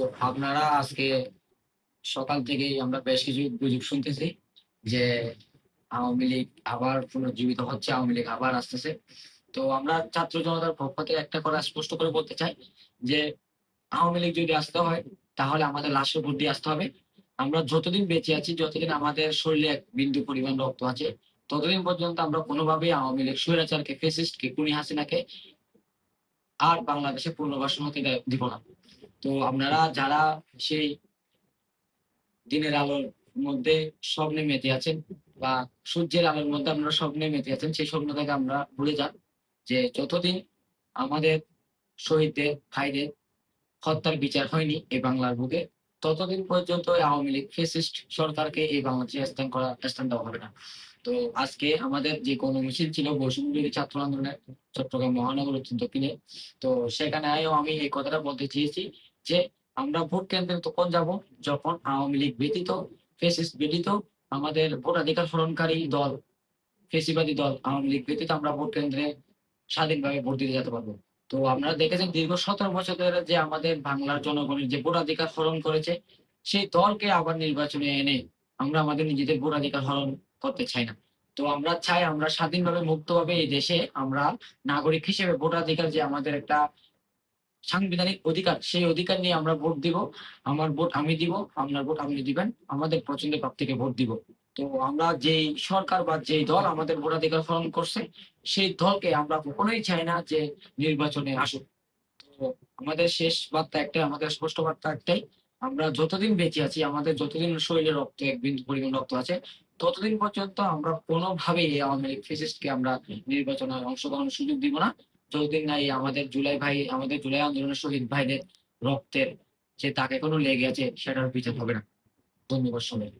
তো আপনারা আজকে সকাল থেকেই আমরা বেশ কিছু গুজব শুনতেছি যে আওয়ামী লীগ আবার পুনর্জীবিত হচ্ছে, আওয়ামী লীগ আবার আসতেছে। তো আমরা ছাত্র জনতার পক্ষ থেকে একটা কথা স্পষ্ট করে বলতে চাই যে আওয়ামী লীগ যদি আসতে হয়, তাহলে আমাদের লাশের উপর দিয়ে আসতে হবে। আমরা যতদিন বেঁচে আছি, যতদিন আমাদের শরীরে এক বিন্দু পরিমাণ রক্ত আছে, ততদিন পর্যন্ত আমরা কোনোভাবেই আওয়ামী লীগ স্বৈরাচারকে ফেসিস্টকে কুনি হাসিনাকে আর বাংলাদেশে পুনর্বাসন হতে দিব না। তো আপনারা যারা সেই দিনের আলোর মধ্যে স্বপ্নে মেতে আছেন বা সূর্যের আলোর মধ্যে আপনারা স্বপ্নে মেতে আছেন, সেই স্বপ্ন থেকে আমরা ভুলে যান যে যতদিন আমাদের শহীদদের, ভাইদের হত্যার বিচার হয়নি এই বাংলার বুকে, ততদিন পর্যন্ত আওয়ামী লীগ ফেসিস্ট সরকারকে এই বাংলাদেশে স্থান করা স্থান দেওয়া হবে না। তো আজকে আমাদের যে কোনো মিছিল ছিল বৈষম্য বিরোধী ছাত্র আন্দোলনের চট্টগ্রাম মহানগর দক্ষিণে। তো সেখানে আয়ও আমি এই কথাটা বলতে চেয়েছি যে আমরা ভোট কেন্দ্রে তখন যাব যখন আওয়ামী লীগ ব্যতীত ফেসিস্ট ব্যতীত, আমাদের ভোটাধিকার হরণকারী দল ফেসিবাদী দল আওয়ামী লীগ ব্যতীত আমরা ভোট কেন্দ্রে স্বাধীনভাবে ভোট দিতে যেতে পারব। তো আপনারা দেখেছেন দীর্ঘ সতেরো বছর ধরে যে আমাদের বাংলার জনগণের যে ভোটাধিকার হরণ করেছে, সেই দলকে আবার নির্বাচনে এনে আমরা আমাদের নিজেদের ভোটাধিকার হরণ করতে চাই না। তো আমরা চাই আমরা স্বাধীনভাবে মুক্তভাবে এই দেশে আমরা নাগরিক হিসেবে ভোটাধিকার যে আমাদের একটা সাংবিধানিক অধিকার, সেই অধিকার নিয়ে আমরা ভোট দিব। আমার ভোট আমি দিব, আপনার ভোট আপনি দিবেন, আমাদের পছন্দের প্রার্থীকে ভোট দিব। তো আমরা যেই সরকার বা যেই দল আমাদের ভোটাধিকার হরণ করছে, সেই দলকে আমরা কখনোই চাই না যে নির্বাচনে আসুক। তো আমাদের শেষ বার্তা একটাই, আমাদের স্পষ্ট বার্তা একটাই, আমরা যতদিন বেঁচে আছি, আমাদের যতদিন শরীরে রক্ত এক বিন্দু পরিমাণ রক্ত আছে ততদিন পর্যন্ত আমরা কোনোভাবেই আওয়ামী লীগ ফেসিস্টকে আমরা নির্বাচনে অংশগ্রহণের সুযোগ দিব না। যতদিন না আমাদের জুলাই ভাই, আমাদের জুলাই আন্দোলনের শহীদ ভাইদের রক্তের যে তাকে কোনো লেগে আছে, সেটার বিচার হবে না। ধন্যবাদ সবাই